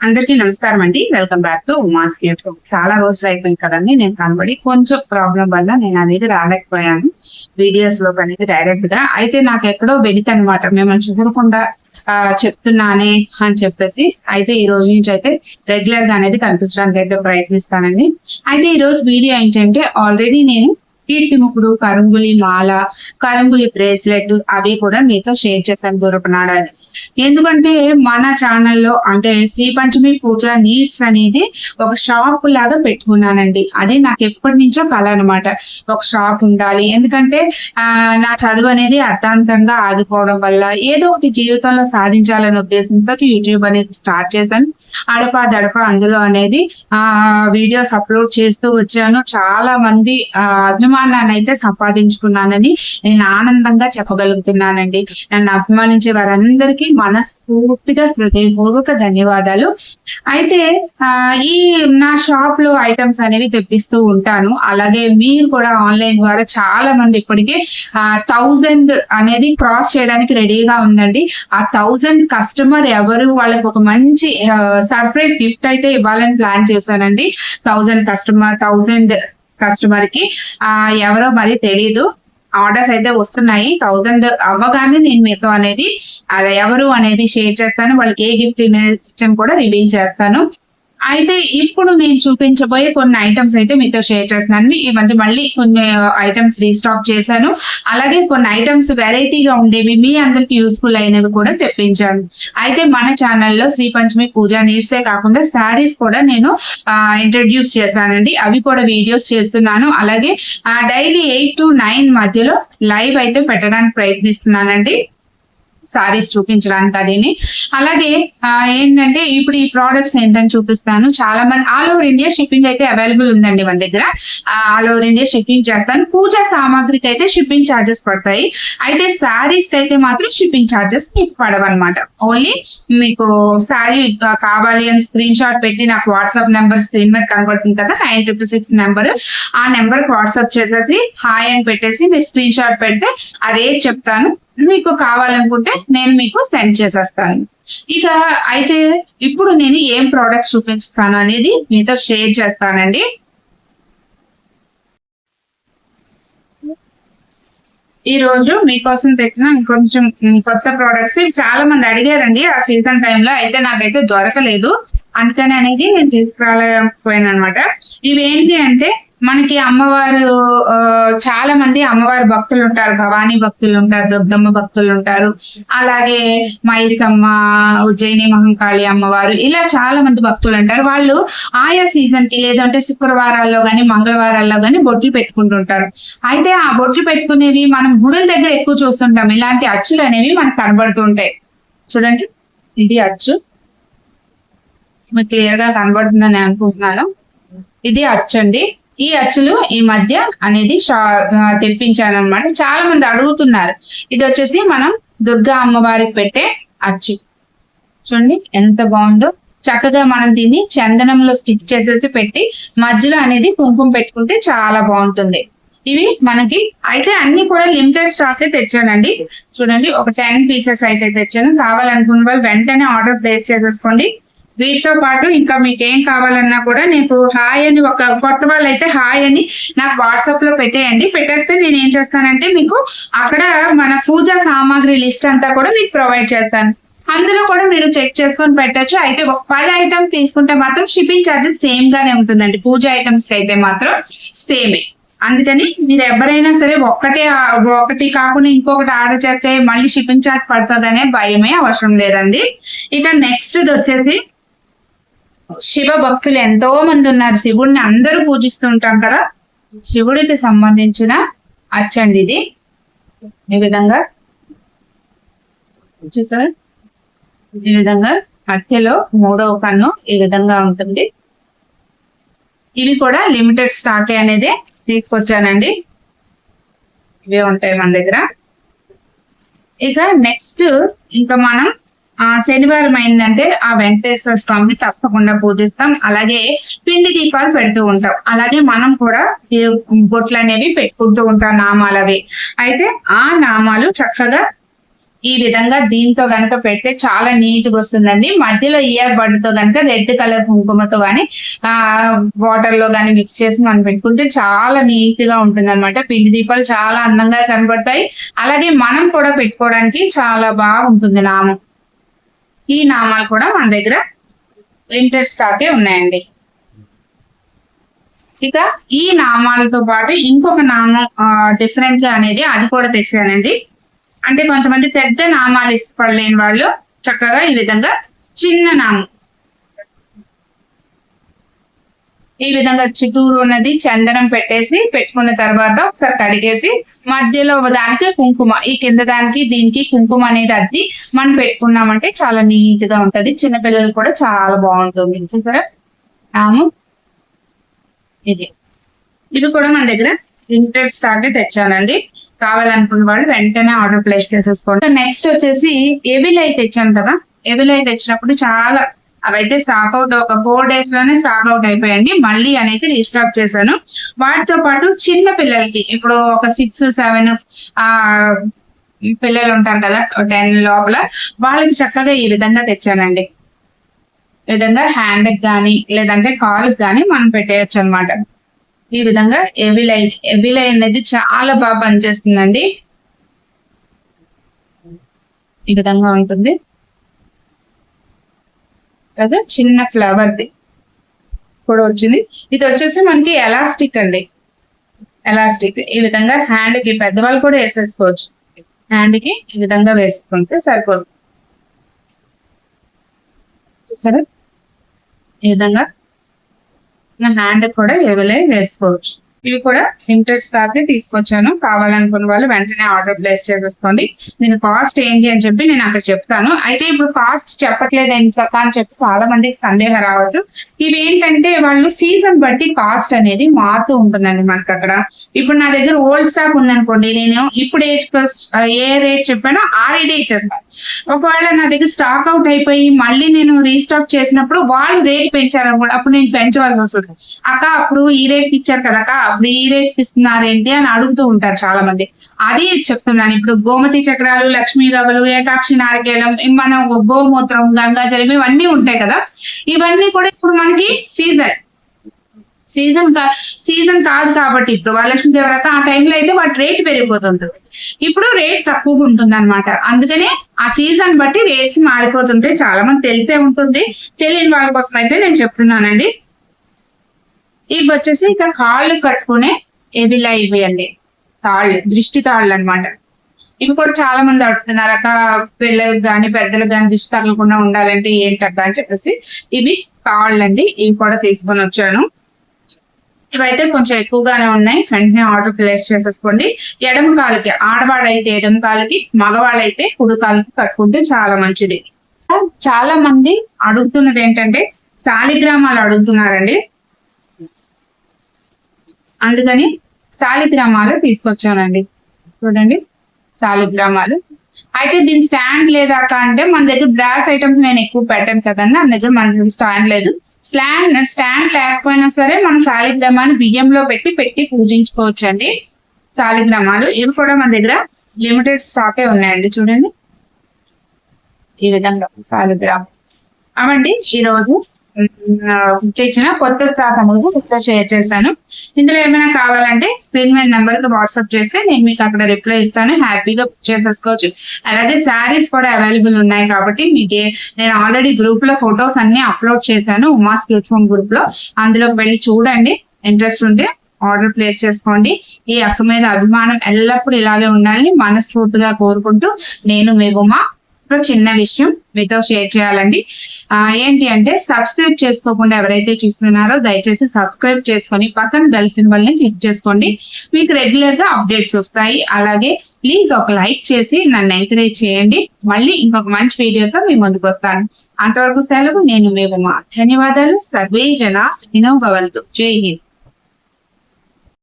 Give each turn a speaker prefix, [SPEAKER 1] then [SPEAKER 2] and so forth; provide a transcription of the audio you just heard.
[SPEAKER 1] అందరికీ నమస్కారం అండి. Welcome back to Uma's YouTube చాలా రోజులు అయిపోయింది కదండి నేను కనబడి. కొంచెం ప్రాబ్లం వల్ల నేను అనేది రాలేకపోయాను. వీడియోస్లో అనేది డైరెక్ట్గా. అయితే నాకు ఎక్కడో వెళితే అనమాట మిమ్మల్ని చూడకుండా ఆ, చెప్తున్నానే అని చెప్పేసి అయితే ఈ రోజు నుంచి అయితే రెగ్యులర్గా అనేది కనిపించడానికి అయితే ప్రయత్నిస్తానండి. అయితే ఈ రోజు వీడియో ఏంటంటే ఆల్రెడీ నేను కీర్తి ముక్కుడు కరుంగులి మాల కరుంగులి బ్రేస్లెట్ అవి కూడా మీతో షేర్ చేశాను గురపనాడని ఎందుకంటే మన ఛానల్లో అంటే శ్రీ పంచమి పూజ నీడ్స్ అనేది ఒక షాప్ లాగా పెట్టుకున్నానండి. అది నాకు ఎప్పటి నుంచో కళ అనమాట ఒక షాప్ ఉండాలి. ఎందుకంటే ఆ నా చదువు అనేది అర్థాంతంగా ఆగిపోవడం వల్ల ఏదో ఒకటి జీవితంలో సాధించాలనే ఉద్దేశంతో యూట్యూబ్ అనేది స్టార్ట్ చేశాను. అడప దడప అందులో అనేది ఆ వీడియోస్ అప్లోడ్ చేస్తూ వచ్చాను. చాలా మంది ఆ, అభిమానాన్ని అయితే సంపాదించుకున్నానని నేను ఆనందంగా చెప్పగలుగుతున్నానండి. నన్ను అభిమానించే వారందరికీ మనస్ఫూర్తిగా హృదయపూర్వక ధన్యవాదాలు. అయితే ఆ ఈ నా షాప్లో ఐటమ్స్ అనేవి తెప్పిస్తూ ఉంటాను. అలాగే మీరు కూడా ఆన్లైన్ ద్వారా చాలా మంది ఇప్పటికే థౌజండ్ అనేది క్రాస్ చేయడానికి రెడీగా ఉందండి. ఆ థౌజండ్ కస్టమర్ ఎవరు వాళ్ళకి ఒక మంచి సర్ప్రైజ్ గిఫ్ట్ అయితే ఇవ్వాలని ప్లాన్ చేశానండి. థౌజండ్ కస్టమర్ థౌజండ్ కస్టమర్కి ఆ ఎవరో మరి తెలీదు. ఆర్డర్స్ అయితే వస్తున్నాయి. థౌజండ్ అవ్వగానే నేను మీతో అనేది అది ఎవరు అనేది షేర్ చేస్తాను. వాళ్ళకి ఏ గిఫ్ట్ ఇచ్చాను కూడా రివీల్ చేస్తాను. అయితే ఇప్పుడు నేను చూపించబోయే కొన్ని ఐటమ్స్ అయితే మీతో షేర్ చేస్తున్నాను. ఈ మధ్య మళ్ళీ కొన్ని ఐటమ్స్ రీస్టాక్ చేశాను. అలాగే కొన్ని ఐటమ్స్ వెరైటీగా ఉండేవి మీ అందరికి యూస్ఫుల్ అయినవి కూడా తెప్పించాను. అయితే మన ఛానల్లో శ్రీ పంచమి పూజ నీర్సే కాకుండా శారీస్ కూడా నేను ఇంట్రడ్యూస్ చేస్తానండి. అవి కూడా వీడియోస్ చేస్తున్నాను. అలాగే డైలీ ఎయిట్ టు నైన్ మధ్యలో లైవ్ అయితే పెట్టడానికి ప్రయత్నిస్తున్నానండి. సారీస్ చూపించడానికి అదేని. అలాగే ఏంటంటే ఇప్పుడు ఈ ప్రోడక్ట్స్ ఏంటని చూపిస్తాను. చాలా మంది ఆల్ ఓవర్ ఇండియా షిప్పింగ్ అయితే అవైలబుల్ ఉందండి మన దగ్గర. ఆల్ ఓవర్ ఇండియా షిప్పింగ్ చేస్తాను. పూజా సామాగ్రికి అయితే షిప్పింగ్ ఛార్జెస్ పడతాయి. అయితే శారీస్ అయితే మాత్రం షిప్పింగ్ ఛార్జెస్ మీకు పడవన్నమాట. ఓన్లీ మీకు శారీ కావాలి అని స్క్రీన్ షాట్ పెట్టి నాకు వాట్సాప్ నెంబర్ స్క్రీన్ మీద కనబడుతుంది కదా నైన్ ట్రిపుల్ సిక్స్ నెంబర్ ఆ నెంబర్ వాట్సాప్ చేసేసి హాయ్ అని పెట్టేసి మీరు స్క్రీన్ షాట్ పెడితే అదే చెప్తాను. మీకు కావాలనుకుంటే నేను మీకు సెండ్ చేసేస్తాను. ఇక అయితే ఇప్పుడు నేను ఏం ప్రోడక్ట్స్ చూపిస్తాను అనేది మీతో షేర్ చేస్తానండి. ఈ రోజు మీకోసం తెచ్చిన కొంచెం కొత్త ప్రోడక్ట్స్ ఇవి చాలా మంది అడిగారండి. ఆ సీజన్ టైంలో అయితే నాకైతే దొరకలేదు. అందుకని అనేది నేను తీసుకురాలేకపోయాను అనమాట ఇవేంటి అంటే మనకి అమ్మవారు చాలా మంది అమ్మవారి భక్తులు ఉంటారు. భవానీ భక్తులు ఉంటారు దుర్గమ్మ భక్తులు ఉంటారు. అలాగే మైసమ్మ ఉజ్జయిని మహంకాళి అమ్మవారు ఇలా చాలా మంది భక్తులు ఉంటారు. వాళ్ళు ఆయా సీజన్కి లేదంటే శుక్రవారాల్లో గాని మంగళవారాల్లో గాని బొట్లు పెట్టుకుంటుంటారు. అయితే ఆ బొట్లు పెట్టుకునేవి మనం గుడుల దగ్గర ఎక్కువ చూస్తుంటాం. ఇలాంటి అచ్చులు అనేవి మనకు కనబడుతుంటాయి చూడండి. ఇది అచ్చు. మీకు క్లియర్గా కనబడుతుందని అనుకుంటున్నాను. ఇది అచ్చు అండి ఈ అచ్చులు ఈ మధ్య అనేది తెప్పించాను అనమాట చాలా మంది అడుగుతున్నారు. ఇది వచ్చేసి మనం దుర్గా అమ్మవారికి పెట్టే అచ్చు. చూడండి ఎంత బాగుందో. చక్కగా మనం దీన్ని చందనంలో స్టిక్ చేసేసి పెట్టి మధ్యలో అనేది కుంకుమ పెట్టుకుంటే చాలా బాగుంటుంది. ఇవి మనకి అయితే అన్ని కూడా లిమిటెడ్ స్టాక్ తెచ్చానండి. చూడండి ఒక టెన్ పీసెస్ అయితే తెచ్చాను. కావాలనుకున్న వాళ్ళు వెంటనే ఆర్డర్ ప్లేస్ చేసేసుకోండి. వీటితో పాటు ఇంకా మీకు ఏం కావాలన్నా కూడా నీకు హాయ్ అని ఒక కొత్త వాళ్ళు అయితే హాయ్ అని నాకు వాట్సాప్లో పెట్టేయండి. పెట్టేస్తే నేను ఏం చేస్తానంటే మీకు అక్కడ మన పూజా సామాగ్రి లిస్ట్ అంతా కూడా మీకు ప్రొవైడ్ చేస్తాను. అందులో కూడా మీరు చెక్ చేసుకొని పెట్టొచ్చు. అయితే ఒక పది ఐటమ్స్ తీసుకుంటే మాత్రం షిప్పింగ్ ఛార్జెస్ సేమ్ గానే ఉంటుందండి. పూజ ఐటమ్స్కి అయితే మాత్రం సేమే అందుకని మీరు ఎవరైనా సరే ఒక్కటే ఒకటి కాకుండా ఇంకొకటి ఆర్డర్ చేస్తే మళ్ళీ షిప్పింగ్ ఛార్జ్ పడుతుందనే భయమే అవసరం లేదండి. ఇక నెక్స్ట్ వచ్చేసి శివ భక్తులు ఎంతో మంది ఉన్నారు. శివుడిని అందరూ పూజిస్తుంటాం కదా. శివుడికి సంబంధించిన అచ్చండి ఇది. ఈ విధంగా చూసారా? ఈ విధంగా మధ్యలో మూడవ కన్ను ఈ విధంగా ఉంటుంది. ఇవి కూడా లిమిటెడ్ స్టాక్ అనేది తీసుకొచ్చానండి. ఇవే ఉంటాయి మన దగ్గర. ఇక నెక్స్ట్ ఇంకా మనం ఆ శనివారం అయిందంటే ఆ వెంకటేశ్వర స్వామిని తప్పకుండా పూజిస్తాం. అలాగే పిండి దీపాలు పెడుతూ ఉంటాం. అలాగే మనం కూడా బొట్లు అనేవి పెట్టుకుంటూ ఉంటాం నామాలు అవి అయితే ఆ నామాలు చక్కగా ఈ విధంగా దీంతో గనక పెడితే చాలా నీట్గా వస్తుందండి. మధ్యలో ఇయర్ బడ్తో గనక రెడ్ కలర్ కుంకుమతో గాని ఆ వాటర్లో గాని మిక్స్ చేసి మనం పెట్టుకుంటే చాలా నీట్గా ఉంటుంది అనమాట పిండి దీపాలు చాలా అందంగా కనబడతాయి. అలాగే మనం కూడా పెట్టుకోవడానికి చాలా బాగుంటుంది నామం. ఈ నామాలు కూడా మన దగ్గర లిమిటెడ్ స్టాకే ఉన్నాయండి. ఇక ఈ నామాలతో పాటు ఇంకొక నామం డిఫరెంట్ అనేది అది కూడా తెచ్చానండి. అంటే కొంతమంది పెద్ద నామాలు ఇష్టపడలేని వాళ్ళు చక్కగా ఈ విధంగా చిన్న నామం ఈ విధంగా చిటూరు ఉన్నది చందనం పెట్టేసి పెట్టుకున్న తర్వాత ఒకసారి కడిగేసి మధ్యలో ఒక దానికి కుంకుమ ఈ కింద దానికి దీనికి కుంకుమ అనేది అద్ది మనం పెట్టుకున్నామంటే చాలా నీట్గా ఉంటది. చిన్నపిల్లలు కూడా చాలా బాగుంటుంది. చూసారా? నామం ఇది. ఇవి కూడా మన దగ్గర ప్రింటెడ్ స్టాక్ తెచ్చానండి. కావాలనుకున్న వాళ్ళు వెంటనే ఆర్డర్ ప్లేస్ చేసేసుకోండి. నెక్స్ట్ వచ్చేసి ఎవిలై తెచ్చాను కదా. ఎవిలై తెచ్చినప్పుడు చాలా అవైతే స్టాక్ అవుట్ ఒక ఫోర్ డేస్లోనే స్టాక్ అవుట్ అయిపోయాయండి మళ్ళీ అనేది రీస్టాక్ చేశాను. వాటితో పాటు చిన్న పిల్లలకి ఇప్పుడు ఒక సిక్స్ సెవెన్ ఆ పిల్లలు ఉంటారు కదా టెన్ లోపల వాళ్ళకి చక్కగా ఈ విధంగా తెచ్చానండి. ఈ విధంగా హ్యాండ్ కానీ లేదంటే కాలుకి కానీ మనం పెట్టేయచ్చు అనమాట ఈ విధంగా ఎవిలై ఎవిలై అనేది చాలా బాగా పనిచేస్తుందండి. ఈ విధంగా ఉంటుంది. కదా చిన్న ఫ్లవర్ది కూడా వచ్చింది. ఇది వచ్చేసి మనకి ఎలాస్టిక్ అండి. ఎలాస్టిక్ ఈ విధంగా హ్యాండ్కి పెద్దవాళ్ళు కూడా వేసేసుకోవచ్చు. హ్యాండ్కి ఈ విధంగా వేసుకుంటే సరిపోదు. చూసారా? ఈ విధంగా హ్యాండ్ కూడా ఎవలే వేసుకోవచ్చు. ఇవి కూడా లిమిటెడ్ స్టాక్ తీసుకొచ్చాను. కావాలనుకున్న వాళ్ళు వెంటనే ఆర్డర్ ప్లేస్ చేసేసుకోండి. దీని కాస్ట్ ఏంటి అని చెప్పి నేను అక్కడ చెప్తాను. అయితే ఇప్పుడు కాస్ట్ చెప్పట్లేదు ఎంత అని చెప్పి చాలా మందికి సందేహం రావచ్చు. ఇవి ఏంటంటే వాళ్ళు సీజన్ బట్టి కాస్ట్ అనేది మారుతూ ఉంటుందండి మనకి అక్కడ. ఇప్పుడు నా దగ్గర ఓల్డ్ స్టాక్ ఉందనుకోండి నేను ఇప్పుడు ఏజ్ ఏ రేట్ చెప్పానో ఆ రేటే ఇచ్చేస్తాను ఒకవేళ నా దగ్గర స్టాక్ అవుట్ అయిపోయి మళ్ళీ నేను రీస్టాక్ చేసినప్పుడు వాళ్ళు రేట్ పెంచారు అప్పుడు నేను పెంచవలసి వస్తుంది. అక్క అప్పుడు ఈ రేట్ ఇచ్చారు కదా అక్క ఏంటి అని అడుగుతూ ఉంటారు చాలా మంది అది చెప్తున్నాను ఇప్పుడు గోమతి చక్రాలు లక్ష్మీ గవలు ఏకాక్షి నారికేళం మనం గోమూత్రం గంగాజలం ఇవన్నీ ఉంటాయి కదా. ఇవన్నీ కూడా ఇప్పుడు మనకి సీజన్. సీజన్ సీజన్ కాదు కాబట్టి ఇప్పుడు వరలక్ష్మి దేవరక ఆ టైంలో అయితే వాటి రేట్ పెరిగిపోతుంది ఇప్పుడు రేట్ తక్కువగా ఉంటుంది అనమాట అందుకనే ఆ సీజన్ బట్టి రేట్స్ మారిపోతుంటే చాలా మంది తెలిసే ఉంటుంది. తెలియని వాళ్ళ కోసం అయితే నేను చెప్తున్నానండి. ఇవి వచ్చేసి ఇక కాళ్ళు కట్టుకునే ఎవిలా ఇవి అండి. తాళ్ళు దృష్టి తాళ్ళు అనమాట ఇవి కూడా చాలా మంది అడుగుతున్నారు అక్క పిల్లలకు కానీ పెద్దలకు కానీ దిష్టి తగలకుండా ఉండాలంటే ఏంటక్క అని చెప్పేసి ఇవి తాళ్ళు అండి. ఇవి కూడా తీసుకొని వచ్చాను. ఇవైతే కొంచెం ఎక్కువగానే ఉన్నాయి. వెంటనే ఆర్డర్ ప్లేస్ చేసేసుకోండి. ఎడమ కాలుకి ఆడవాడైతే ఎడమ కాలుకి మగవాళ్ళైతే కుడి కాలుకి కట్టుకుంటే చాలా మంచిది. చాలా మంది అడుగుతున్నది ఏంటంటే శాలిగ్రామాలు అడుగుతున్నారండి. అందుకని శాలిగ్రామాలు తీసుకొచ్చానండి. చూడండి శాలిగ్రామాలు. అయితే దీని స్టాండ్ లేదాక అంటే మన దగ్గర బ్రాస్ ఐటమ్స్ నేను ఎక్కువ పెట్టాను కదండి మన దగ్గర మన స్టాండ్ లేదు. స్లాండ్ స్టాండ్ లేకపోయినా సరే మనం శాలిగ్రామాన్ని బియ్యంలో పెట్టి పెట్టి పూజించుకోవచ్చు అండి శాలిగ్రామాలు. ఇవి కూడా మన దగ్గర లిమిటెడ్ స్టాకే ఉన్నాయండి చూడండి. ఈ విధంగా శాలిగ్రామ్. అవండి ఈరోజు తెచ్చిన కొత్త స్టాక్ అనేది ఇక్కడ షేర్ చేశాను. ఇందులో ఏమైనా కావాలంటే స్క్రీన్ మీద నెంబర్కి వాట్సాప్ చేస్తే నేను మీకు అక్కడ రిప్లై ఇస్తాను. హ్యాపీగా బుక్ చేసేసుకోవచ్చు. అలాగే శారీస్ కూడా అవైలబుల్ ఉన్నాయి కాబట్టి మీకు నేను ఆల్రెడీ గ్రూప్లో ఫొటోస్ అన్ని అప్లోడ్ చేశాను ఉమాస్ ప్లాట్ఫామ్ గ్రూప్లో అందులోకి వెళ్ళి చూడండి. ఇంట్రెస్ట్ ఉంటే ఆర్డర్ ప్లేస్ చేసుకోండి. ఈ అక్క మీద అభిమానం ఎల్లప్పుడూ ఇలాగే ఉండాలని మనస్ఫూర్తిగా కోరుకుంటూ నేను మీ ఉమా ఒక చిన్న విషయం. మీతో షేర్ చేయాలండి. ఏంటి అంటే సబ్స్క్రైబ్ చేసుకోకుండా ఎవరైతే చూస్తున్నారో దయచేసి సబ్స్క్రైబ్ చేసుకొని పక్కన బెల్ సింబల్ని క్లిక్ చేసుకోండి. మీకు రెగ్యులర్గా అప్డేట్స్ వస్తాయి. అలాగే ప్లీజ్ ఒక లైక్ చేసి నన్ను ఎంకరేజ్ చేయండి. మళ్ళీ ఇంకొక మంచి వీడియోతో మీ ముందుకు వస్తాను. అంతవరకు సెలవు. నేను మేము ధన్యవాదాలు. సర్వే జన భవంతు. జై హింద్.